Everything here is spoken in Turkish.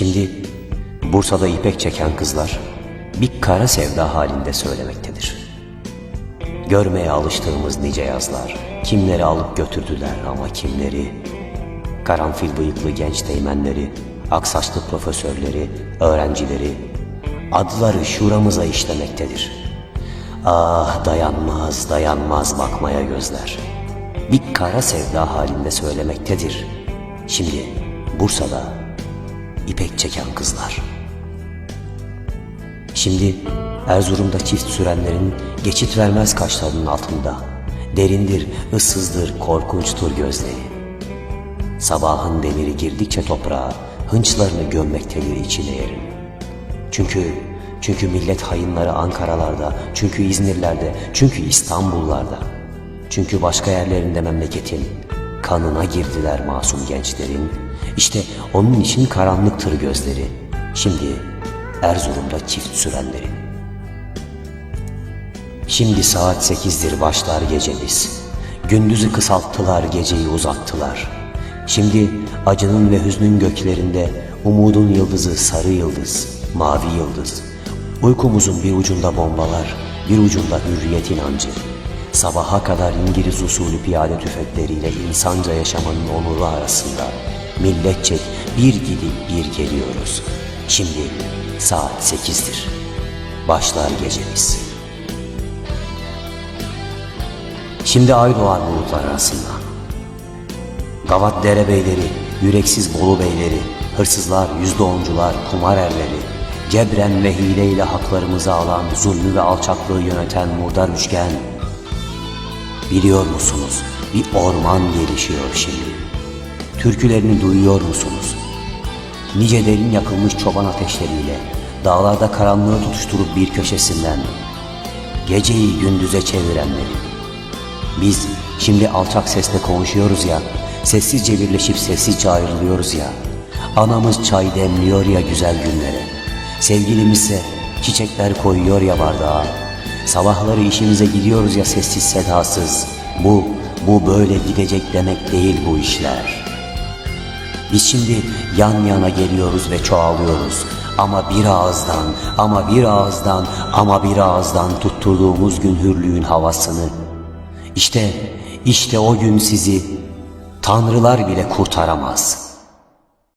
Şimdi Bursa'da ipek çeken kızlar bir kara sevda halinde söylemektedir. Görmeye alıştığımız nice yazlar, kimleri alıp götürdüler ama kimleri, karanfil bıyıklı genç teğmenleri, aksaçlı profesörleri, öğrencileri, adları şuramıza işlemektedir. Ah dayanmaz dayanmaz bakmaya gözler. Bir kara sevda halinde söylemektedir. Şimdi Bursa'da ipek çeken kızlar. Şimdi Erzurum'da çift sürenlerin geçit vermez kaşlarının altında. Derindir, ıssızdır, korkunçtur gözleri. Sabahın demiri girdikçe toprağa, hınçlarını gömmektedir içine yerin. Çünkü, çünkü millet hayınları Ankara'larda, çünkü İzmir'lerde, çünkü İstanbul'larda. Çünkü başka yerlerinde memleketin kanına girdiler masum gençlerin. İşte onun için karanlıktır gözleri. Şimdi Erzurum'da çift sürenlerin. Şimdi saat sekizdir başlar gecemiz. Gündüzü kısalttılar geceyi uzattılar. Şimdi acının ve hüznün göklerinde umudun yıldızı sarı yıldız, mavi yıldız. Uykumuzun bir ucunda bombalar, bir ucunda hürriyet inancı. Sabaha kadar İngiliz usulü piyade tüfekleriyle insanca yaşamanın onuru arasında milletçek bir gidip bir geliyoruz. Şimdi saat sekizdir. Başlar gecemiz. Şimdi ay doğar bulutlar arasında. Gavat derebeyleri, yüreksiz Bolu beyleri, hırsızlar, yüzde oncular, kumar erleri, cebren ve hileyle haklarımızı alan, zulmü ve alçaklığı yöneten murdar üçgen. Biliyor musunuz? Bir orman gelişiyor şimdi. Türkülerini duyuyor musunuz? Nice derin yakılmış çoban ateşleriyle, dağlarda karanlığı tutuşturup bir köşesinden, geceyi gündüze çevirenleri. Biz şimdi alçak sesle konuşuyoruz ya, sessizce birleşip sessizce ayrılıyoruz ya. Anamız çay demliyor ya güzel günlere. Sevgilimizse çiçekler koyuyor ya bardağa. Sabahları işimize gidiyoruz ya sessiz sedasız. Bu, bu böyle gidecek demek değil bu işler. Biz şimdi yan yana geliyoruz ve çoğalıyoruz. Ama bir ağızdan, ama bir ağızdan, ama bir ağızdan tutturduğumuz gün hürlüğün havasını. İşte, işte o gün sizi tanrılar bile kurtaramaz.''